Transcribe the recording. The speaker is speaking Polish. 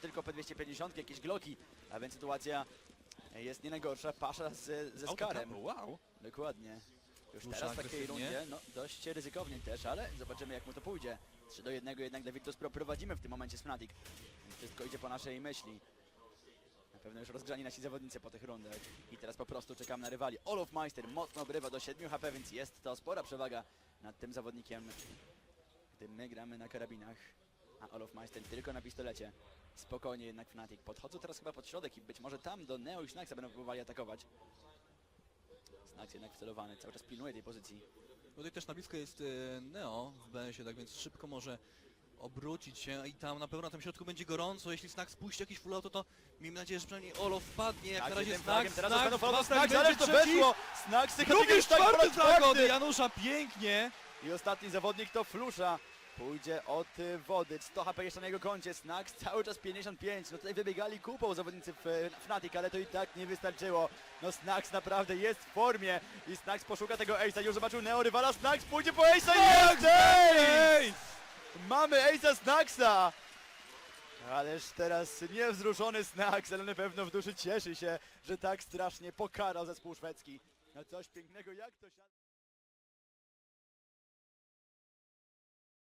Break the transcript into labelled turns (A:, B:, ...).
A: tylko, tylko P250, jakieś Glocki, a więc sytuacja jest nie najgorsza. Pasza z, ze Skarem.
B: Wow.
A: Dokładnie. Już teraz w takiej rundzie, no dość ryzykownie też, ale zobaczymy jak mu to pójdzie. 3 do 1 jednak dla Virtus Pro prowadzimy w tym momencie z Fnatic. Wszystko idzie po naszej myśli. Na pewno już rozgrzani nasi zawodnicy po tych rundach. I teraz po prostu czekam na rywali. Olof Meister mocno obrywa do 7 HP, więc jest to spora przewaga nad tym zawodnikiem, gdy my gramy na karabinach. A Olof Meister tylko na pistolecie. Spokojnie jednak Fnatic. Podchodzą teraz chyba pod środek i być może tam do Neo i Snaxa będą próbowali atakować. Snax jednak wcelowany, cały czas pilnuje tej pozycji.
B: Tutaj też na blisko jest e, Neo w BS-ie, tak więc szybko może obrócić się i tam na pewno na tym środku będzie gorąco. Jeśli Snack spuści jakiś full auto, to miejmy nadzieję, że przynajmniej Olo wpadnie. Jak
A: Tak,
B: na razie Snack,
A: fragiem, teraz
B: Snack,
A: Snax,
B: fragi,
A: ale to weszło! Snaxy
B: Również
A: tak
B: czwarty flag od! Janusza, pięknie!
A: I ostatni zawodnik to Flusza. Pójdzie od y, wody. 100 HP jeszcze na jego koncie. Snax cały czas 55. No tutaj wybiegali kupą zawodnicy w e, Fnatic, ale to i tak nie wystarczyło. No Snax naprawdę jest w formie. I Snax poszuka tego Ace'a. Już zobaczył Neo rywala. Snax pójdzie po Ace'a. Jest Ace! Mamy Ace'a Snaxa! Ależ teraz niewzruszony Snax, ale na pewno w duszy cieszy się, że tak strasznie pokarał zespół szwedzki. No coś pięknego, jak to się...